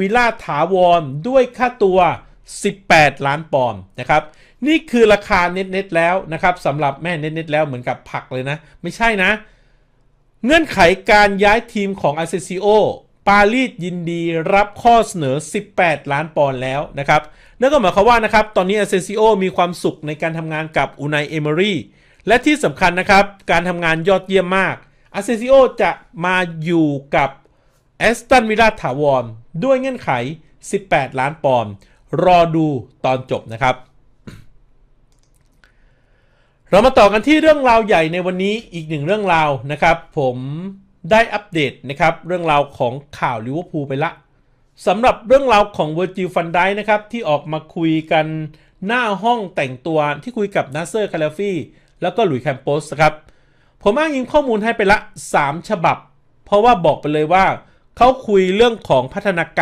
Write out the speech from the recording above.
วิลล่าถาวรด้วยค่าตัว 18 ล้านปอนด์นะครับ นี่คือราคาเน็ตๆแล้วนะครับสำหรับแม่เน็ตๆแล้วเหมือนกับผักเลยนะ ไม่ใช่นะ เงื่อนไขการย้ายทีมของอาเซซิโอปารีสยินดีรับข้อเสนอ 18 ล้านปอนด์แล้วนะครับนั่นก็หมายความว่านะครับ ตอนนี้อาเซซิโอมีความสุขในการทำงานกับอูไนเอเมอรี่และที่สำคัญนะครับ การทำงานยอดเยี่ยมมากอาเซซิโอจะมาอยู่กับ แอสตันวิลล่าถาวร ด้วยเงื่อนไข 18 ล้านปอนด์รอดูตอนจบนะครับ เรามาต่อกันที่เรื่องราวใหญ่ในวันนี้อีกหนึ่งเรื่องราวนะครับ ผมได้อัปเดตนะครับ เรื่องราวของข่าวลิเวอร์พูลไปละสำหรับเรื่องราวของเวอร์จิลฟันไดนะครับ ที่ออกมาคุยกันหน้าห้องแต่งตัวที่คุยกับนาเซอร์คาราฟีแล้วก็หลุยส์แคมโปสครับ ผมอ้างอิงข้อมูลให้ไปละ 3 ฉบับ เพราะว่าบอกไปเลยว่า เขาคุยเรื่องของพัฒนาการ